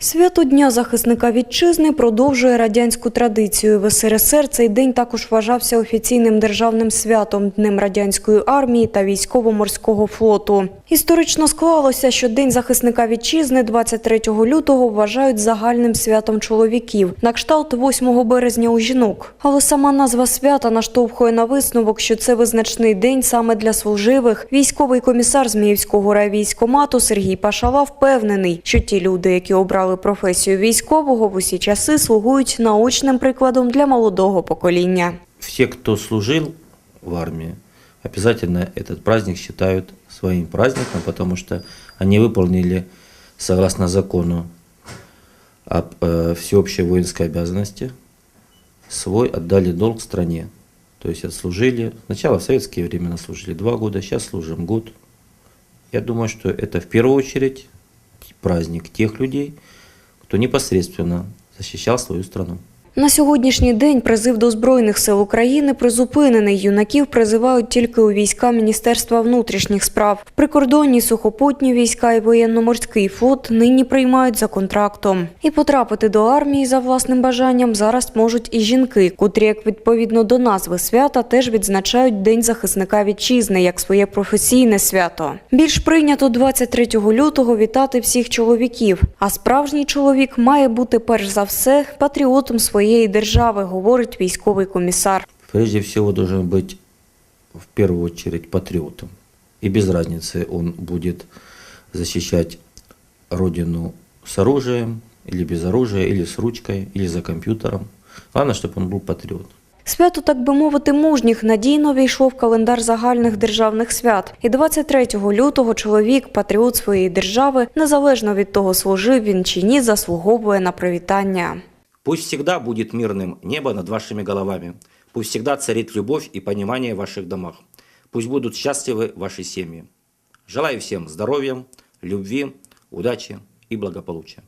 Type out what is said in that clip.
Свято Дня захисника вітчизни продовжує радянську традицію. В СРСР цей день також вважався офіційним державним святом Днем радянської армії та військово-морського флоту. Історично склалося, що День захисника вітчизни 23 лютого вважають загальним святом чоловіків, на кшталт 8 березня у жінок. Але сама назва свята наштовхує на висновок, що це визначний день саме для служивих. Військовий комісар Зміївського райвійськомату Сергій Пашала впевнений, що ті люди, які обрали професію військового, в усі часи слугують наочним прикладом для молодого покоління. все, кто служил в армии, обязательно этот праздник считают своим праздником, потому что они выполнили, согласно закону об э, всеобщей воинской обязанности, свой отдали долг стране. То есть отслужили, сначала в советские времена служили два года, сейчас служим год. Я думаю, что это в первую очередь праздник тех людей, кто непосредственно защищал свою страну. На сьогоднішній день призив до Збройних сил України призупинений. Юнаків призивають тільки у війська Міністерства внутрішніх справ. Прикордонні сухопутні війська і воєнно-морський флот нині приймають за контрактом. І потрапити до армії за власним бажанням зараз можуть і жінки, котрі, як відповідно до назви свята, теж відзначають День захисника вітчизни як своє професійне свято. Більш прийнято 23 лютого вітати всіх чоловіків. А справжній чоловік має бути перш за все патріотом своєї держави, говорить військовий комісар. прежде всего должен быть в первую очередь патриотом. И без разницы, он будет защищать родину с оружием, или без оружия, или с ручкой, или за компьютером. Главное, чтобы он был патриот. Свято, так би мовити, мужніх надійно війшло в календар загальних державних свят. І 23 лютого чоловік, патріот своєї держави, незалежно від того, служив він чи ні, заслуговує на привітання. Пусть всегда будет мирным небо над вашими головами. Пусть всегда царит любовь и понимание в ваших домах. Пусть будут счастливы ваши семьи. Желаю всем здоровья, любви, удачи и благополучия.